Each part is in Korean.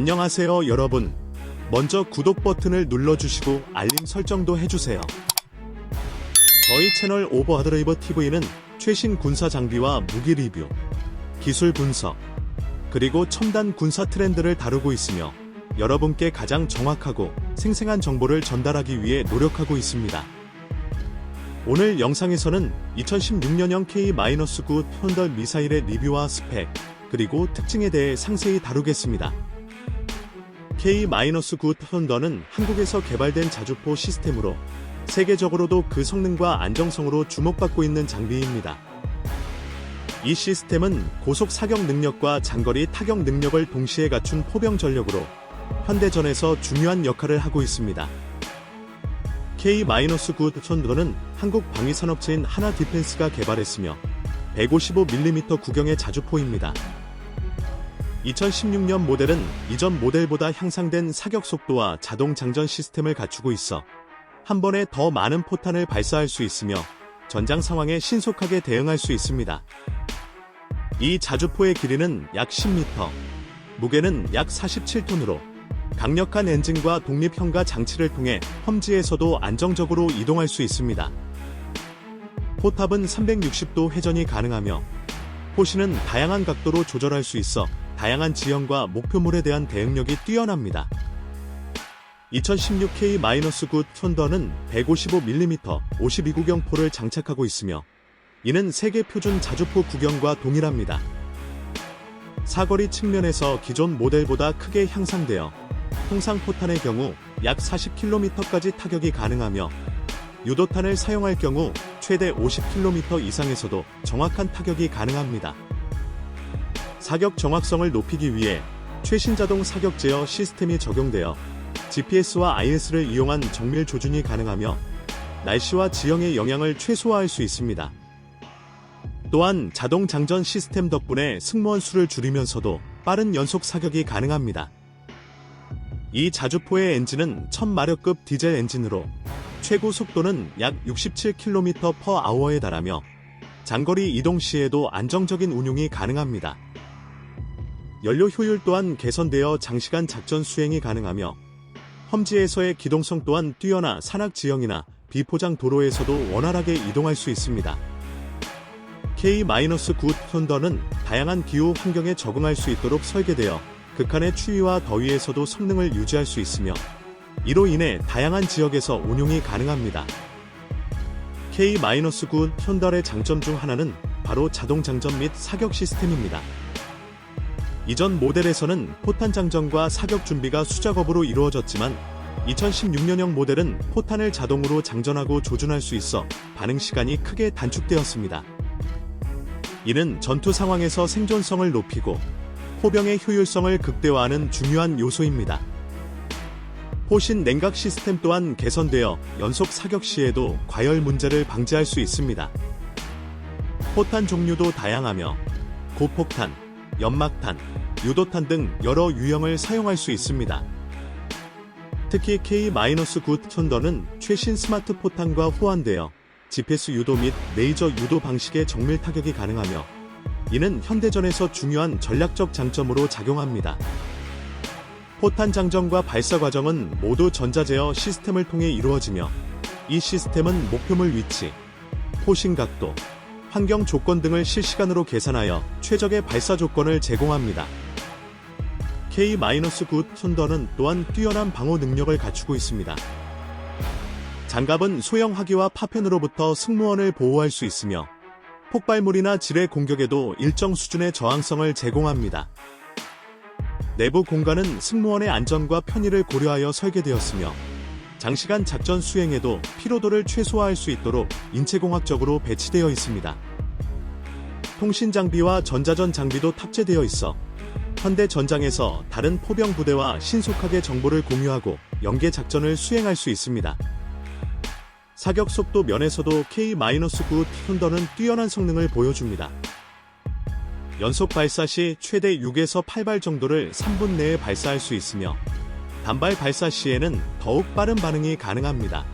안녕하세요 여러분. 먼저 구독 버튼을 눌러주시고 알림 설정도 해주세요. 저희 채널 오버하드레이버 TV는 최신 군사 장비와 무기 리뷰, 기술 분석, 그리고 첨단 군사 트렌드를 다루고 있으며 여러분께 가장 정확하고 생생한 정보를 전달하기 위해 노력하고 있습니다. 오늘 영상에서는 2016년형 K-9 편덜 미사일의 리뷰와 스펙, 그리고 특징에 대해 상세히 다루겠습니다. K-9 턴더는 한국에서 개발된 자주포 시스템으로 세계적으로도 그 성능과 안정성으로 주목받고 있는 장비입니다. 이 시스템은 고속 사격 능력과 장거리 타격 능력을 동시에 갖춘 포병 전력으로 현대전에서 중요한 역할을 하고 있습니다. K-9 턴더는 한국 방위산업체인 하나 디펜스가 개발했으며 155mm 구경의 자주포입니다. 2016년 모델은 이전 모델보다 향상된 사격 속도와 자동 장전 시스템을 갖추고 있어 한 번에 더 많은 포탄을 발사할 수 있으며 전장 상황에 신속하게 대응할 수 있습니다. 이 자주포의 길이는 약 10m, 무게는 약 47톤으로 강력한 엔진과 독립형가 장치를 통해 험지에서도 안정적으로 이동할 수 있습니다. 포탑은 360도 회전이 가능하며 포신은 다양한 각도로 조절할 수 있어 다양한 지형과 목표물에 대한 대응력이 뛰어납니다. 2016K-9 톤더는 155mm 52구경 포를 장착하고 있으며 이는 세계 표준 자주포 구경과 동일합니다. 사거리 측면에서 기존 모델보다 크게 향상되어 통상 포탄의 경우 약 40km까지 타격이 가능하며 유도탄을 사용할 경우 최대 50km 이상에서도 정확한 타격이 가능합니다. 사격 정확성을 높이기 위해 최신 자동 사격 제어 시스템이 적용되어 GPS와 IS를 이용한 정밀 조준이 가능하며 날씨와 지형의 영향을 최소화할 수 있습니다. 또한 자동 장전 시스템 덕분에 승무원 수를 줄이면서도 빠른 연속 사격이 가능합니다. 이 자주포의 엔진은 1000마력급 디젤 엔진으로 최고 속도는 약 67km/h에 달하며 장거리 이동 시에도 안정적인 운용이 가능합니다. 연료 효율 또한 개선되어 장시간 작전 수행이 가능하며 험지에서의 기동성 또한 뛰어나 산악 지형이나 비포장 도로에서도 원활하게 이동할 수 있습니다. K-9 톤더는 다양한 기후 환경에 적응할 수 있도록 설계되어 극한의 추위와 더위에서도 성능을 유지할 수 있으며 이로 인해 다양한 지역에서 운용이 가능합니다. K-9 톤더의 장점 중 하나는 바로 자동 장전 및 사격 시스템입니다. 이전 모델에서는 포탄 장전과 사격 준비가 수작업으로 이루어졌지만 2016년형 모델은 포탄을 자동으로 장전하고 조준할 수 있어 반응 시간이 크게 단축되었습니다. 이는 전투 상황에서 생존성을 높이고 포병의 효율성을 극대화하는 중요한 요소입니다. 포신 냉각 시스템 또한 개선되어 연속 사격 시에도 과열 문제를 방지할 수 있습니다. 포탄 종류도 다양하며 고폭탄, 연막탄, 유도탄 등 여러 유형을 사용할 수 있습니다. 특히 K-9 톤더는 최신 스마트 포탄과 호환되어 GPS 유도 및 레이저 유도 방식의 정밀 타격이 가능하며 이는 현대전에서 중요한 전략적 장점으로 작용합니다. 포탄 장전과 발사 과정은 모두 전자제어 시스템을 통해 이루어지며 이 시스템은 목표물 위치, 포신 각도, 환경 조건 등을 실시간으로 계산하여 최적의 발사 조건을 제공합니다. K-9 톤더는 또한 뛰어난 방호 능력을 갖추고 있습니다. 장갑은 소형 화기와 파편으로부터 승무원을 보호할 수 있으며 폭발물이나 지뢰 공격에도 일정 수준의 저항성을 제공합니다. 내부 공간은 승무원의 안전과 편의를 고려하여 설계되었으며 장시간 작전 수행에도 피로도를 최소화할 수 있도록 인체공학적으로 배치되어 있습니다. 통신 장비와 전자전 장비도 탑재되어 있어 현대 전장에서 다른 포병 부대와 신속하게 정보를 공유하고 연계 작전을 수행할 수 있습니다. 사격 속도 면에서도 K-9 톤더는 뛰어난 성능을 보여줍니다. 연속 발사 시 최대 6에서 8발 정도를 3분 내에 발사할 수 있으며 단발 발사 시에는 더욱 빠른 반응이 가능합니다.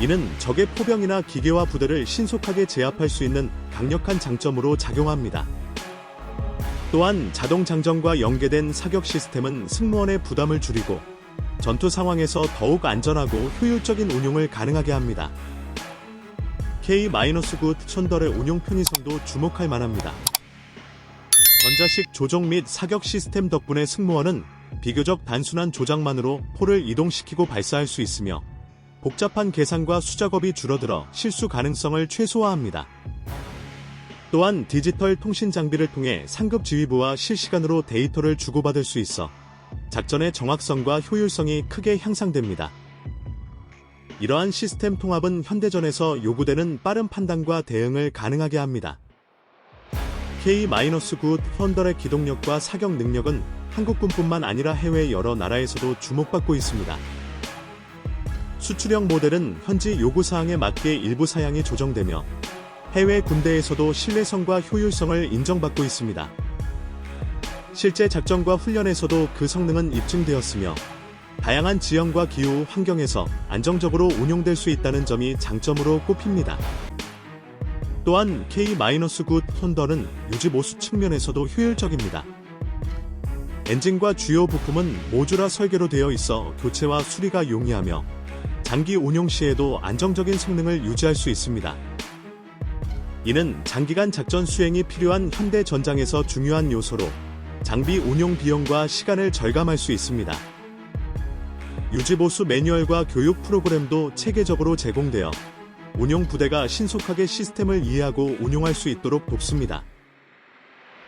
이는 적의 포병이나 기계화 부대를 신속하게 제압할 수 있는 강력한 장점으로 작용합니다. 또한 자동 장전과 연계된 사격 시스템은 승무원의 부담을 줄이고 전투 상황에서 더욱 안전하고 효율적인 운용을 가능하게 합니다. K-9 촌덜의 운용 편의성도 주목할 만합니다. 전자식 조종 및 사격 시스템 덕분에 승무원은 비교적 단순한 조작만으로 포를 이동시키고 발사할 수 있으며 복잡한 계산과 수작업이 줄어들어 실수 가능성을 최소화합니다. 또한 디지털 통신 장비를 통해 상급 지휘부와 실시간으로 데이터를 주고받을 수 있어 작전의 정확성과 효율성이 크게 향상됩니다. 이러한 시스템 통합은 현대전에서 요구되는 빠른 판단과 대응을 가능하게 합니다. K-9 펀더의 기동력과 사격 능력은 한국군뿐만 아니라 해외 여러 나라에서도 주목받고 있습니다. 수출형 모델은 현지 요구사항에 맞게 일부 사양이 조정되며 해외 군대에서도 신뢰성과 효율성을 인정받고 있습니다. 실제 작전과 훈련에서도 그 성능은 입증되었으며 다양한 지형과 기후 환경에서 안정적으로 운용될 수 있다는 점이 장점으로 꼽힙니다. 또한 K-9 톤더는 유지 보수 측면에서도 효율적입니다. 엔진과 주요 부품은 모듈화 설계로 되어 있어 교체와 수리가 용이하며 장기 운용 시에도 안정적인 성능을 유지할 수 있습니다. 이는 장기간 작전 수행이 필요한 현대 전장에서 중요한 요소로 장비 운용 비용과 시간을 절감할 수 있습니다. 유지보수 매뉴얼과 교육 프로그램도 체계적으로 제공되어 운용 부대가 신속하게 시스템을 이해하고 운용할 수 있도록 돕습니다.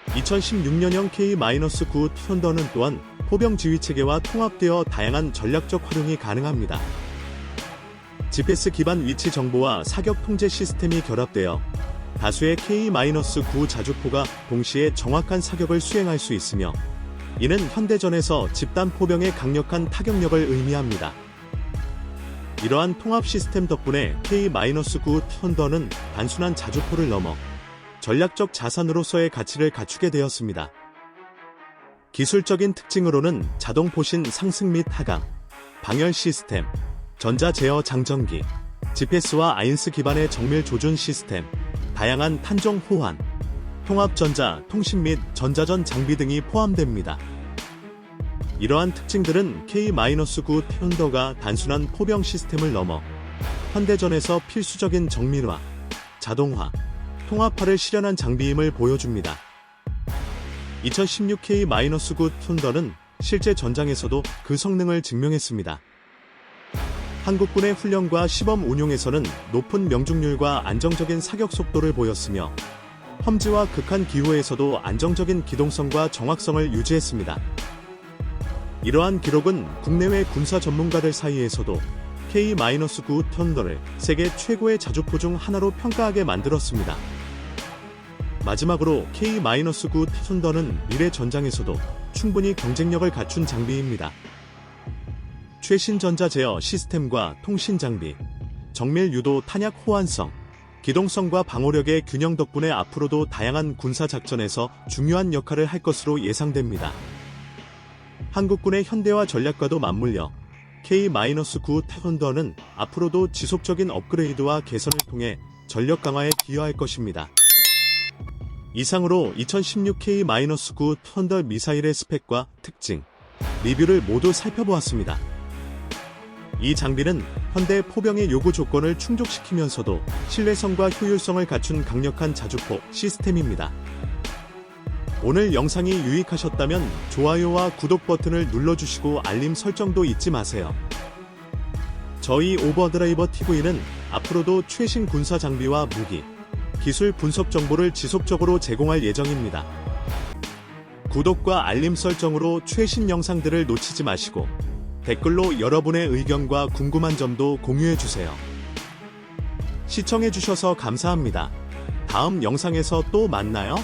2016년형 K-9 썬더는 또한 포병 지휘 체계와 통합되어 다양한 전략적 활용이 가능합니다. GPS 기반 위치 정보와 사격 통제 시스템이 결합되어 다수의 K-9 자주포가 동시에 정확한 사격을 수행할 수 있으며 이는 현대전에서 집단 포병의 강력한 타격력을 의미합니다. 이러한 통합 시스템 덕분에 K-9 턴더는 단순한 자주포를 넘어 전략적 자산으로서의 가치를 갖추게 되었습니다. 기술적인 특징으로는 자동 포신 상승 및 하강, 방열 시스템, 전자 제어 장전기, GPS와 아인스 기반의 정밀 조준 시스템, 다양한 탄종 호환, 통합 전자, 통신 및 전자전 장비 등이 포함됩니다. 이러한 특징들은 K-9 턴더가 단순한 포병 시스템을 넘어 현대전에서 필수적인 정밀화, 자동화, 통합화를 실현한 장비임을 보여줍니다. 2016 K-9 톤더는 실제 전장에서도 그 성능을 증명했습니다. 한국군의 훈련과 시범 운용에서는 높은 명중률과 안정적인 사격 속도를 보였으며 험지와 극한 기후에서도 안정적인 기동성과 정확성을 유지했습니다. 이러한 기록은 국내외 군사 전문가들 사이에서도 K-9 턴더를 세계 최고의 자주포 중 하나로 평가하게 만들었습니다. 마지막으로 K-9 턴더는 미래 전장에서도 충분히 경쟁력을 갖춘 장비입니다. 최신 전자 제어 시스템과 통신 장비, 정밀 유도 탄약 호환성, 기동성과 방어력의 균형 덕분에 앞으로도 다양한 군사 작전에서 중요한 역할을 할 것으로 예상됩니다. 한국군의 현대화 전략과도 맞물려 K-9 태권도는 앞으로도 지속적인 업그레이드와 개선을 통해 전력 강화에 기여할 것입니다. 이상으로 2016 K-9 턴더 미사일의 스펙과 특징, 리뷰를 모두 살펴보았습니다. 이 장비는 현대 포병의 요구 조건을 충족시키면서도 신뢰성과 효율성을 갖춘 강력한 자주포 시스템입니다. 오늘 영상이 유익하셨다면 좋아요와 구독 버튼을 눌러주시고 알림 설정도 잊지 마세요. 저희 오버드라이버 TV는 앞으로도 최신 군사 장비와 무기, 기술 분석 정보를 지속적으로 제공할 예정입니다. 구독과 알림 설정으로 최신 영상들을 놓치지 마시고 댓글로 여러분의 의견과 궁금한 점도 공유해 주세요. 시청해 주셔서 감사합니다. 다음 영상에서 또 만나요.